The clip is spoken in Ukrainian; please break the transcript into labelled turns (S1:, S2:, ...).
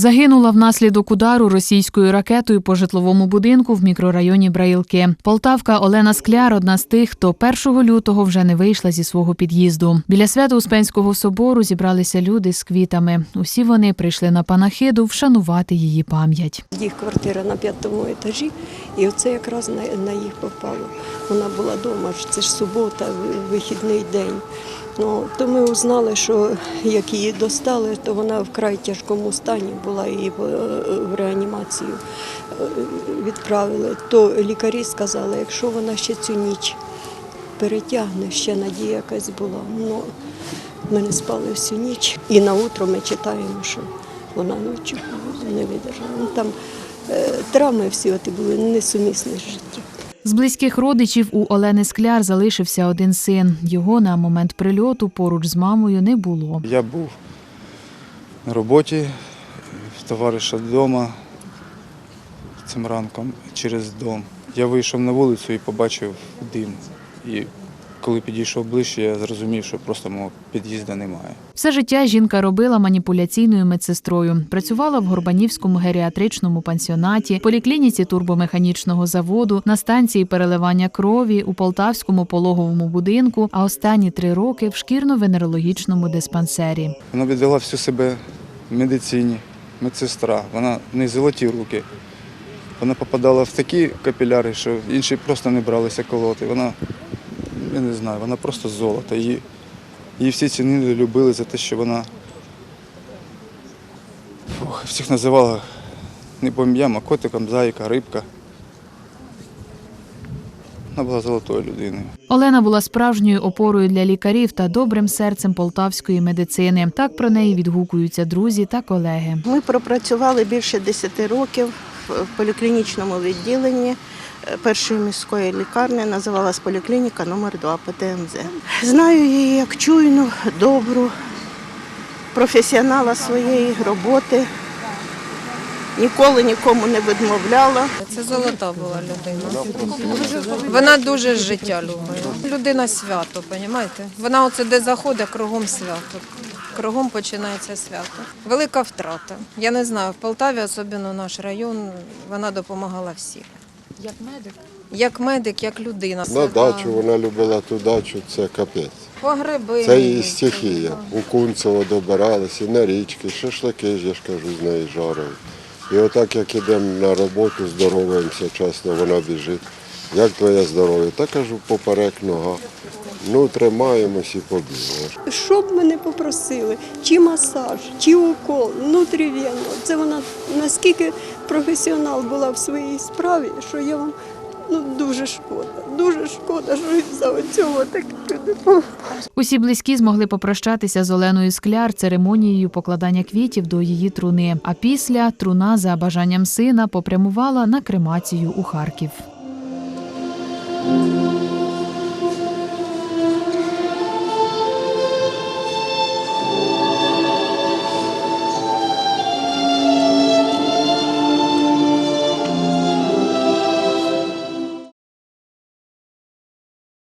S1: Загинула внаслідок удару російською ракетою по житловому будинку в мікрорайоні Браїлки. Полтавка Олена Скляр одна з тих, хто 1 лютого вже не вийшла зі свого під'їзду. Біля Свято-Успенського собору зібралися люди з квітами. Усі вони прийшли на панахиду вшанувати її пам'ять.
S2: Їх квартира на п'ятому етажі, і оце якраз на, на їх попало. Вона була вдома, це ж субота, вихідний день. Ну, то ми узнали, що як її достали, то вона в край тяжкому стані була її в, реанімацію е, відправили. То лікарі сказали, якщо вона ще цю ніч перетягне, ще надія якась була. Ну, ми не спали всю ніч. І на утро ми читаємо, що вона ночі не видержала. Ну, там травми всі оті були несумісні з життям.
S1: З близьких родичів у Олени Скляр залишився один син. Його на момент прильоту поруч з мамою не було.
S3: Я був на роботі в товариша вдома цим ранком через дом. Я вийшов на вулицю і побачив дим. І коли підійшов ближче, я зрозумів, що просто мого під'їзду немає.
S1: Все життя жінка робила маніпуляційною медсестрою. Працювала в Горбанівському геріатричному пансіонаті, поліклініці турбомеханічного заводу, на станції переливання крові, у Полтавському пологовому будинку, а останні три роки в шкірно-венерологічному диспансері.
S3: Вона віддала всю себе медицині, медсестра. Вона не золоті руки. Вона попадала в такі капіляри, що інші просто не бралися колоти. Вона, я не знаю, вона просто золото. Її, її всі цінили, любили за те, що вона Фух, всіх називала не по ім'ям, а котиком, зайка, рибка. Вона була золотою людиною.
S1: Олена була справжньою опорою для лікарів та добрим серцем полтавської медицини. Так про неї відгукуються друзі та колеги.
S4: Ми пропрацювали більше 10 років в поліклінічному відділенні е, першої міської лікарні, називалась поліклініка номер 2 ПТМЗ. Знаю її як чуйну, добру, професіонала своєї роботи. Ніколи нікому не відмовляла.
S5: Це золота була людина. Вона дуже життя любила. Людина свято, розумієте? Вона оце де заходить, кругом свято. Кругом починається свято. Велика втрата. Я не знаю, в Полтаві, особливо наш район, вона допомагала всім. Як медик? Як медик, як людина.
S6: На дачу вона любила ту дачу, це капець.
S5: По гриби.
S6: Це її стихія. У Кунцево добиралися, на річки, шашлики, я ж кажу, з неї жарили. І отак, як ідемо на роботу, здороваємося, чесно, вона біжить. Як твоє здоров'я? Та кажу, поперек нога. Ну, тримаємось і побігли.
S2: Що б ми не попросили, чи масаж, чи укол, внутрівенно. Це вона наскільки професіонал була в своїй справі, що я вам ну, дуже шкода. Дуже шкода, що за цього так люди.
S1: Усі близькі змогли попрощатися з Оленою Скляр церемонією покладання квітів до її труни. А після труна за бажанням сина попрямувала на кремацію у Харків. Thank you.